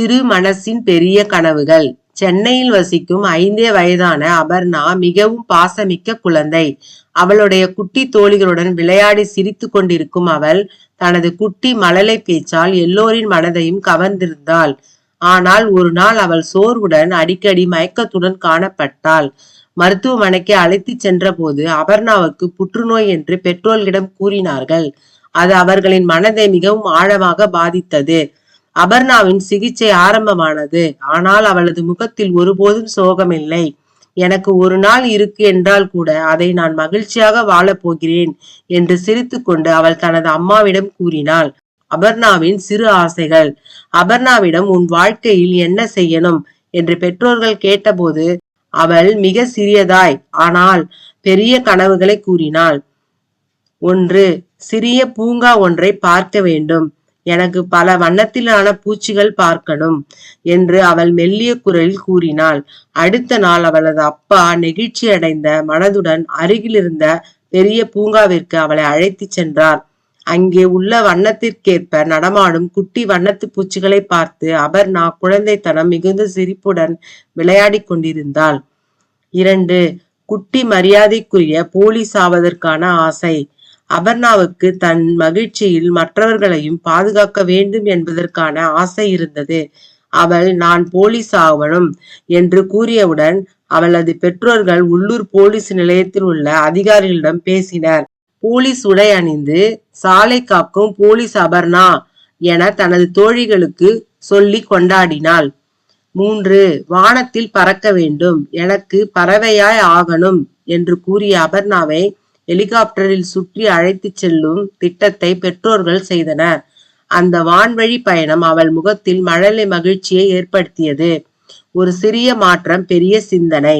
சிறு மனசின் பெரிய கனவுகள். சென்னையில் வசிக்கும் ஐந்தே வயதான அபர்ணா மிகவும் பாசமிக்க குழந்தை. அவளுடைய குட்டி தோழிகளுடன் விளையாடி சிரித்து கொண்டிருக்கும் அவள் தனது குட்டி மழலை பேச்சால் எல்லோரின் மனதையும் கவர்ந்திருந்தாள். ஆனால் ஒரு நாள் அவள் சோர்வுடன் அடிக்கடி மயக்கத்துடன் காணப்பட்டாள். மருத்துவமனைக்கு அழைத்துச் சென்றபோது அபர்ணாவுக்கு புற்றுநோய் என்று பெற்றோர்களிடம் கூறினார்கள். அது அவர்களின் மனதை மிகவும் ஆழமாக பாதித்தது. அபர்ணாவின் சிகிச்சை ஆரம்பமானது. ஆனால் அவளது முகத்தில் ஒருபோதும் சோகமில்லை. எனக்கு ஒரு நாள் இருக்கு என்றால் கூட அதை நான் மகிழ்ச்சியாக வாழப் போகிறேன் என்று சிரித்துக்கொண்டு அவள் தனது அம்மாவிடம் கூறினாள். அபர்ணாவின் சிறு ஆசைகள். அபர்ணாவிடம் உன் வாழ்க்கையில் என்ன செய்யணும் என்று பெற்றோர்கள் கேட்டபோது அவள் மிக சிறியதாய் ஆனால் பெரிய கனவுகளை கூறினாள். ஒன்று சிறிய பூங்கா ஒன்றை பார்க்க வேண்டும். எனக்கு பல வண்ணத்திலான பூச்சிகள் பார்க்கணும் என்று அவள் மெல்லிய குரலில் கூறினாள். அடுத்த நாள் அவளது அப்பா நெகிழ்ச்சி அடைந்த மனதுடன் அருகிலிருந்த பெரிய பூங்காவிற்கு அவளை அழைத்துச் சென்றார். அங்கே உள்ள வண்ணத்திற்கேற்ப நடமாடும் குட்டி வண்ணத்து பூச்சிகளை பார்த்து அபர்ணா குழந்தைத்தனம் மிகுந்த சிரிப்புடன் விளையாடிக் கொண்டிருந்தாள். இரண்டு குட்டி மரியாதைக்குரிய போலீஸ் ஆவதற்கான ஆசை. அபர்ணாவுக்கு தன் மகிழ்ச்சியில் மற்றவர்களையும் பாதுகாக்க வேண்டும் என்பதற்கான ஆசை இருந்தது. அவள் நான் போலீஸ் ஆகணும் என்று கூறியவுடன் அவளது பெற்றோர்கள் உள்ளூர் போலீஸ் நிலையத்தில் உள்ள அதிகாரிகளிடம் பேசினர். போலீஸ் உடை அணிந்து சாலை காக்கும் போலீஸ் அபர்ணா என தனது தோழிகளுக்கு சொல்லி கொண்டாடினாள். மூன்று வானத்தில் பறக்க வேண்டும். எனக்கு பறவையாய் ஆகணும் என்று கூறிய அபர்ணாவை ஹெலிகாப்டரில் சுற்றி அழைத்துச் செல்லும் திட்டத்தை பெற்றோர்கள் செய்தனர். அந்த வான்வழி பயணம் அவள் முகத்தில் மழலை மகிழ்ச்சியை ஏற்படுத்தியது. ஒரு சிறிய மாற்றம் பெரிய சிந்தனை.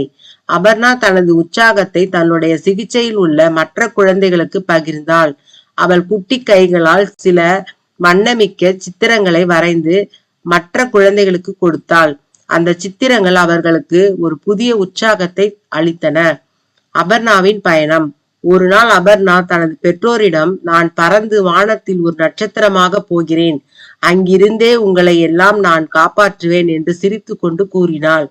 அபர்ணா தனது உற்சாகத்தை தன்னுடைய சிகிச்சையில் உள்ள மற்ற குழந்தைகளுக்கு பகிர்ந்தாள். அவள் குட்டி கைகளால் சில வண்ணமிக்க சித்திரங்களை வரைந்து மற்ற குழந்தைகளுக்கு கொடுத்தாள். அந்த சித்திரங்கள் அவர்களுக்கு ஒரு புதிய உற்சாகத்தை அளித்தன. அபர்ணாவின் பயணம். ஒரு நாள் அபர்ணா தனது பெற்றோரிடம் நான் பறந்து வானத்தில் ஒரு நட்சத்திரமாக போகிறேன். அங்கிருந்தே உங்களை எல்லாம் நான் காப்பாற்றுவேன் என்று சிரித்து கொண்டு கூறினாள்.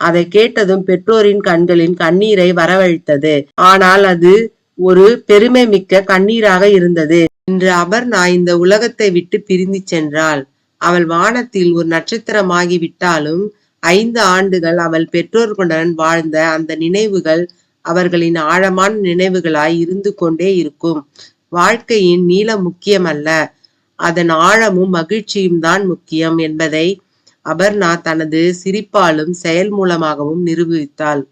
அதை கேட்டதும் பெற்றோரின் கண்களின் கண்ணீரை வரவழைத்தது. ஆனால் அது ஒரு பெருமை மிக்க கண்ணீராக இருந்தது இன்று அபர்ணா இந்த உலகத்தை விட்டு பிரிந்து சென்றாள். அவள் வானத்தில் ஒரு நட்சத்திரமாகி விட்டாலும் ஐந்து ஆண்டுகள் அவள் பெற்றோர்களுடன் வாழ்ந்த அந்த நினைவுகள் அவர்களின் ஆழமான நினைவுகளாய் இருந்து கொண்டே இருக்கும். வாழ்க்கையின் நீளம் முக்கியமல்ல. அதன் ஆழமும் மகிழ்ச்சியும் தான் முக்கியம் என்பதை அபர்ணா தனது சிரிப்பாலும் செயல் மூலமாகவும் நிரூபித்தாள்.